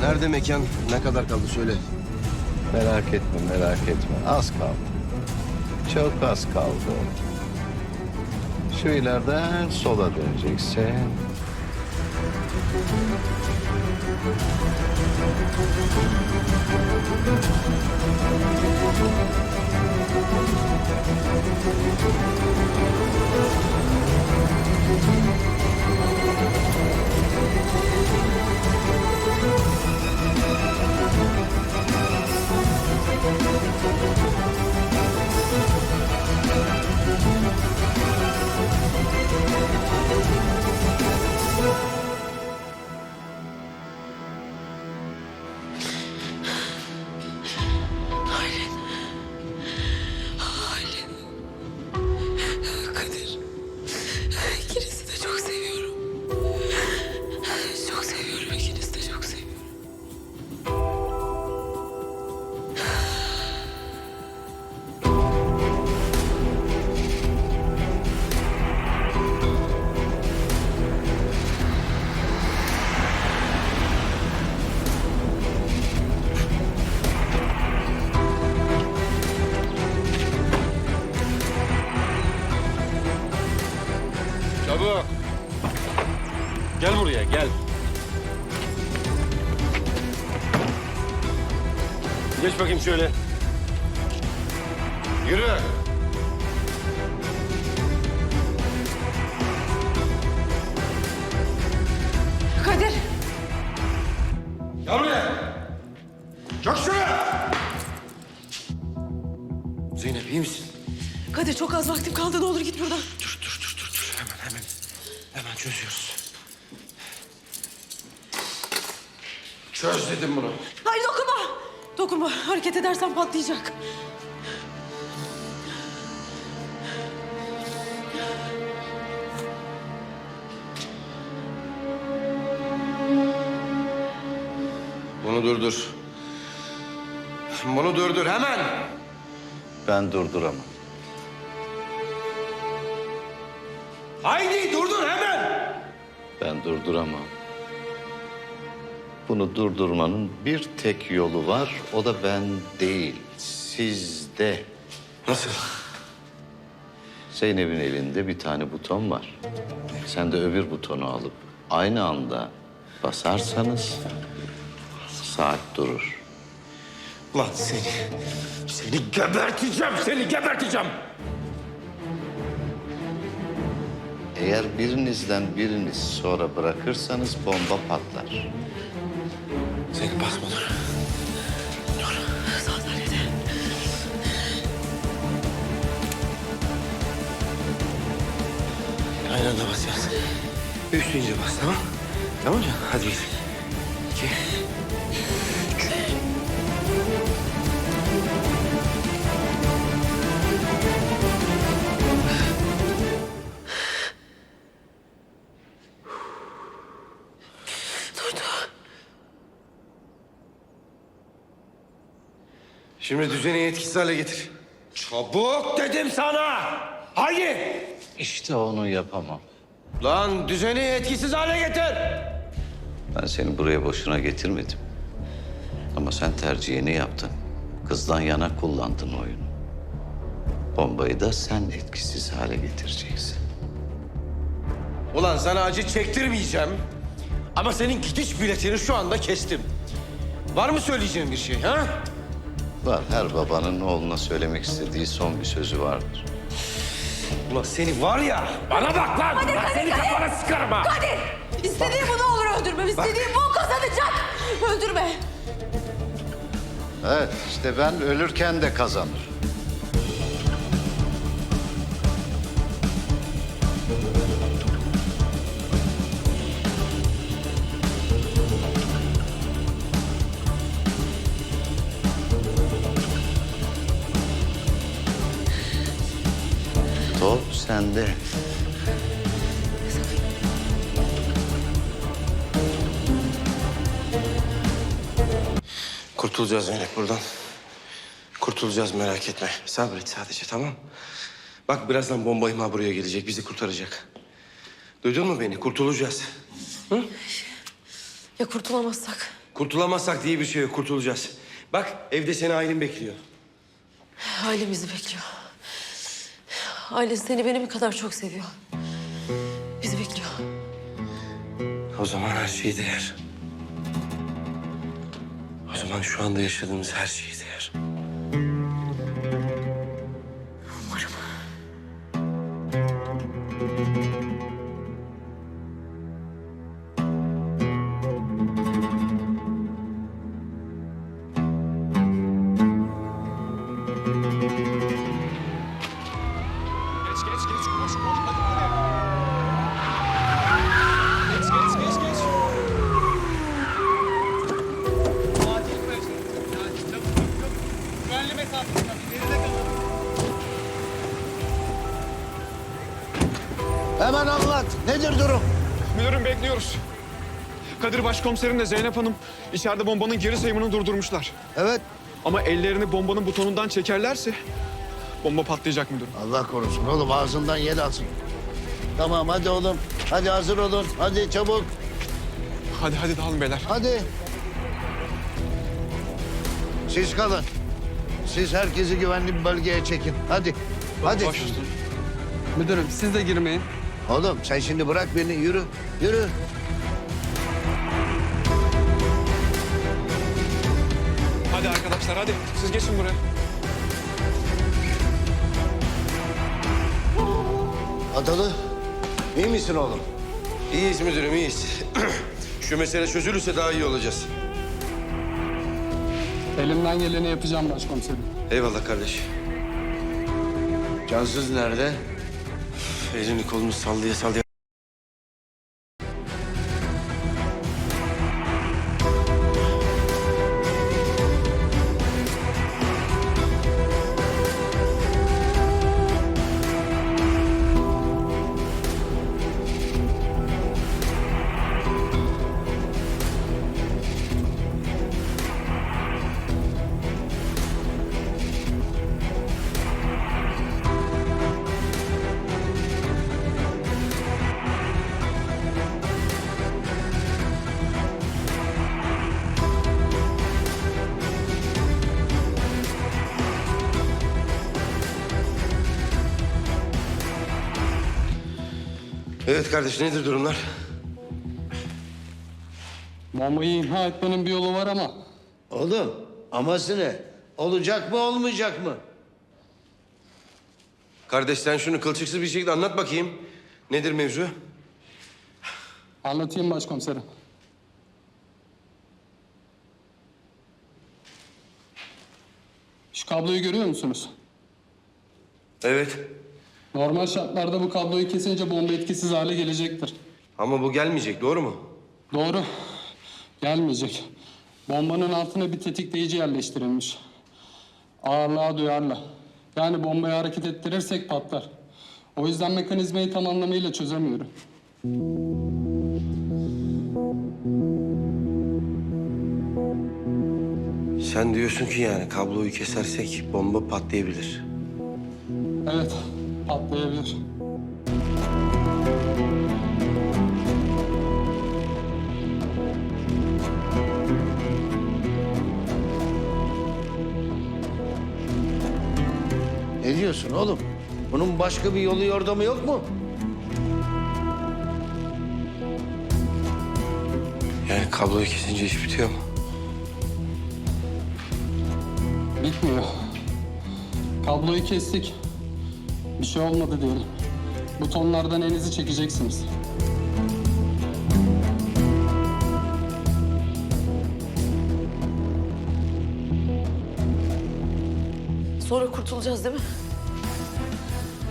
Nerede mekan? Ne kadar kaldı söyle. Merak etme, merak etme. Az kaldı. Çok az kaldı. Şu ileriden sola döneceksin. Geç bakayım şöyle. Yürü. Kadir. Gel buraya. Çök şuraya. Zeynep iyi misin? Kadir çok az vaktim kaldı. Ne olur git buradan. Dur dur dur dur dur. Hemen hemen. Hemen çözüyoruz. Çöz dedim bunu. Dokunma. Hareket edersen patlayacak. Bunu durdur. Bunu durdur hemen. Ben durduramam. Haydi durdur hemen. Ben durduramam. Bunu durdurmanın bir tek yolu var. O da ben değil, sizde. Nasıl? Zeynep'in elinde bir tane buton var. Sen de öbür butonu alıp aynı anda basarsanız saat durur. Lan seni, seni geberteceğim, seni geberteceğim. Eğer birinizden biriniz sonra bırakırsanız bomba patlar. Seni basma dur. Sandalyede. Aynı anda basacağız. Deyince bas tamam? Tamam canım? Hadi bir. İki. Şimdi düzeni etkisiz hale getir. Çabuk dedim sana. Haydi. İşte onu yapamam. Lan düzeni etkisiz hale getir. Ben seni buraya boşuna getirmedim. Ama sen tercihini yaptın. Kızdan yana kullandın oyunu. Bombayı da sen etkisiz hale getireceksin. Ulan sana acı çektirmeyeceğim. Ama senin gidiş biletini şu anda kestim. Var mı söyleyeceğin bir şey ha? Var, her babanın oğluna söylemek istediği son bir sözü vardır. Ulan seni var ya. Bana bak lan. ben seni kafana sıkarım ha. Kadir. İstediğim bu ne olur öldürme. İstediğim bu kazanacak. Öldürme. Evet, işte ben ölürken de kazanır. Sende. Kurtulacağız Zeynep buradan. Kurtulacağız merak etme. Sabret sadece tamam Bak birazdan bomba imha buraya gelecek. Bizi kurtaracak. Duydun mu beni? Kurtulacağız. Ya kurtulamazsak? Kurtulamazsak diye bir şey yok. Kurtulacağız. Bak evde seni Aylin bekliyor. Ailem bizi bekliyor. Aile seni benim kadar çok seviyor. Bizi bekliyor. O zaman her şey değer. O zaman şu anda yaşadığımız her şey değer. Umarım. Geç koş koş hadi hadi. Geç geç geç geç. Acil ver. Acil çabuk çabuk çabuk. Güvenli mesafe tabii. Geride kalın. Hemen anlat. Nedir durum? Müdürüm bekliyoruz. Kadir Başkomiserimle Zeynep Hanım içeride bombanın geri sayımını durdurmuşlar. Evet. Ama ellerini bombanın butonundan çekerlerse bomba patlayacak müdürüm. Allah korusun oğlum ağzından yel alsın. Tamam hadi oğlum. Hadi hazır olun. Hadi çabuk. Hadi hadi dağılın beyler. Hadi. Siz kalın. Siz herkesi güvenli bir bölgeye çekin. Hadi. Hadi. Baş üstüne. Müdürüm siz de girmeyin. Oğlum sen şimdi bırak beni. Yürü. Yürü. Hadi arkadaşlar hadi. Siz geçin buraya. Adalı. iyi misin oğlum? İyiyiz müdürüm iyiyiz. Şu mesele çözülürse daha iyi olacağız. Elimden geleni yapacağım başkomiserim. Eyvallah kardeş. Cansız nerede? Elini kolunu sallaya sallaya. Evet kardeş nedir durumlar? Bombayı imha etmenin bir yolu var ama Oğlum aması ne? Olacak mı olmayacak mı? Kardeş sen şunu kılçıksız bir şekilde anlat bakayım. Nedir mevzu? anlatayım başkomiserim. Şu kabloyu görüyor musunuz? Evet. Normal şartlarda bu kabloyu kesince bomba etkisiz hale gelecektir. Ama bu gelmeyecek doğru mu? Doğru. Gelmeyecek. Bombanın altına bir tetikleyici yerleştirilmiş. Ağırlığa duyarlı. Yani bombayı hareket ettirirsek patlar. O yüzden mekanizmayı tam anlamıyla çözemiyorum. Sen diyorsun ki yani kabloyu kesersek bomba patlayabilir. Evet, patlayabilir. Ne diyorsun oğlum? Bunun başka bir yolu yordamı yok mu? Yani kabloyu kesince iş bitiyor mu? Bitmiyor. Kabloyu kestik. Bir şey olmadı diyelim. Butonlardan elinizi çekeceksiniz. Sonra kurtulacağız değil mi?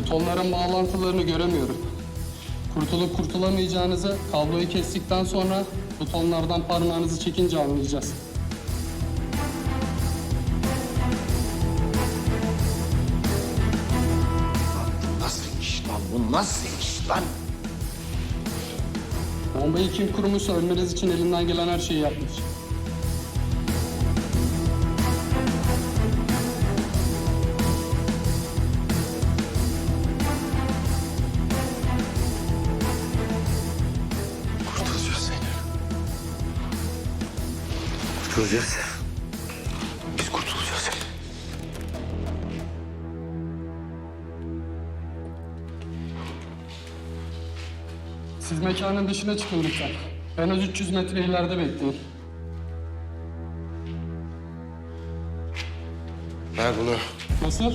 Butonların bağlantılarını göremiyorum. Kurtulup kurtulamayacağınızı kabloyu kestikten sonra butonlardan parmağınızı çekince anlayacağız. Lan bu nasıl iş lan? Bombayı kim kurmuşsa ölmeniz için elinden gelen her şeyi yapmış. Kurtulacağız Zeynep. Kurtulacağız. Mekanın dışına çıkın lütfen. En az 300 metre ileride bekleyin. Ver bunu. Nasıl?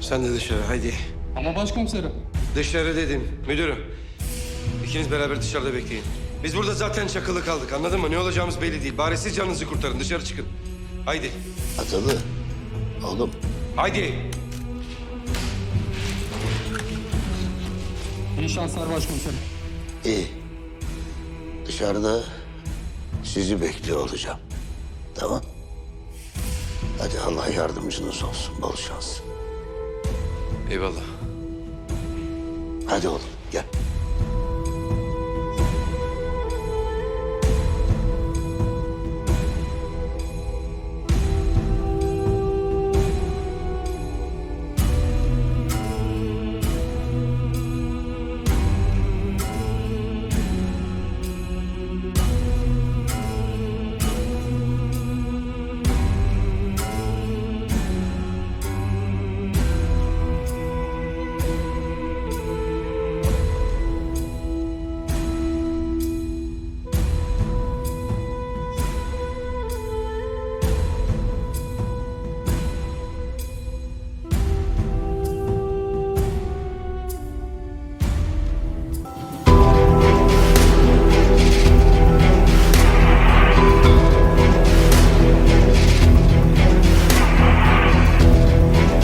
Sen de dışarı haydi. Ama başkomiserim. Dışarı dedim müdürüm. İkiniz beraber dışarıda bekleyin. Biz burada zaten çakılı kaldık anladın mı? Ne olacağımız belli değil. Bari siz canınızı kurtarın dışarı çıkın. Haydi. Atalı. Oğlum Haydi. İyi şanslar başkomiserim. İyi. Dışarıda sizi bekliyor olacağım. Tamam. Hadi Allah yardımcınız olsun. Bol şans. Eyvallah. Hadi oğlum gel.